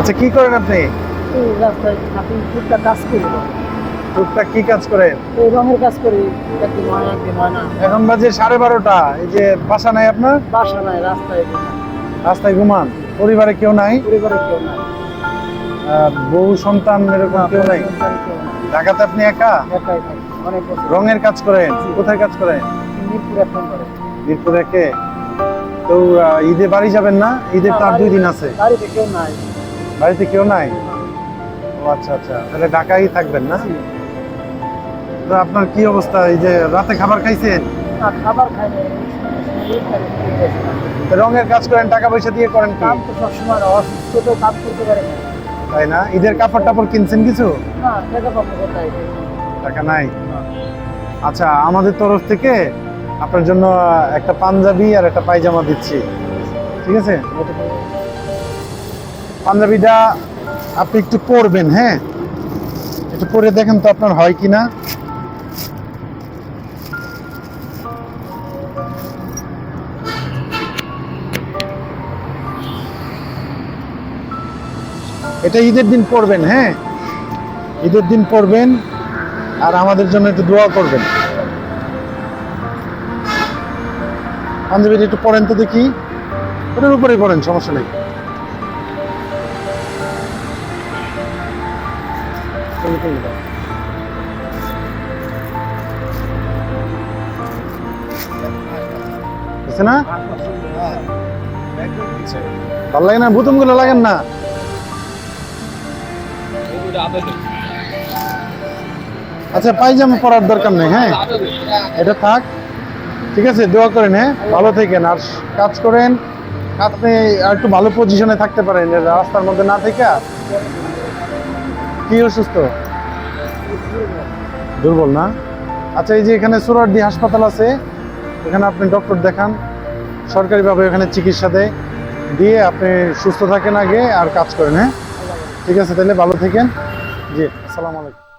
আচ্ছা কি করেন আপনি? কাজ করি। টুকটাক কি কাজ করেন রঙের কাজ করি এখন বাজে সাড়ে বারোটা এই যে বাসা নাই আপনার? বাসা নাই রাস্তায় রাস্তায় ঘুমান? পরিবারে কেউ নাই? পরিবারে কেউ নাই। সন্তান এরকম কেউ নাই? ঢাকাতে আপনি একা? রঙের কাজ করেন? কোথায় কাজ করেন? মিরপুর একে তো ঈদে বাড়ি যাবেন না? ঈদের তার দুই দিন আছে। বাড়িতে কেউ নাই। বাড়িতে কেউ নাই? ও আচ্ছা আচ্ছা। তাহলে ঢাকায় থাকবেন না? তো আপনার কি অবস্থা? এই যে রাতে খাবার খাইছেন? খাবার খাই রঙের কাজ করেন টাকা পয়সা দিয়ে করেন কাম তো সবসময় অসুস্থ তো কাজ করতে পারে তাই না? ঈদের কাপড় টাপড় কিনছেন কিছু? না টাকা নাই? আচ্ছা আমাদের তরফ থেকে আপনার জন্য একটা পাঞ্জাবি আর একটা পায়জামা দিচ্ছি। ঠিক আছে? পাঞ্জাবিটা আপনি একটু পরবেন হ্যাঁ? একটু পরে দেখেন তো আপনার হয় কি না এটা ঈদের দিন পরবেন হ্যাঁ? ঈদের দিন পরবেন আর আমাদের জন্য একটু দোয়া করবেন। পাঞ্জাবিটা একটু পরেন তো দেখি। ওটার উপরেই পড়েন সমস্যা নেই। বুঝছে না? ভালো লাগে না? বুতুমগুলো লাগেন না? আচ্ছা পায়জামা পরার দরকার নেই হ্যাঁ? এটা থাক। ঠিক আছে, দোয়া করেন হ্যাঁ? ভালো থাকেন। আর কাজ করেন। আপনি আর একটু ভালো পজিশনে থাকতে পারেন। রাস্তার মধ্যে না থেকে কি অসুস্থ? দুর্বল না? আচ্ছা এই যে এখানে সুরারডি হাসপাতাল আছে, এখানে আপনি ডক্টর দেখান। সরকারিভাবে এখানে চিকিৎসা দেয়। দিয়ে আপনি সুস্থ থাকেন আগে আর কাজ করেন হ্যাঁ? ঠিক আছে, তাহলে ভালো থাকেন। জি, আসসালামু আলাইকুম।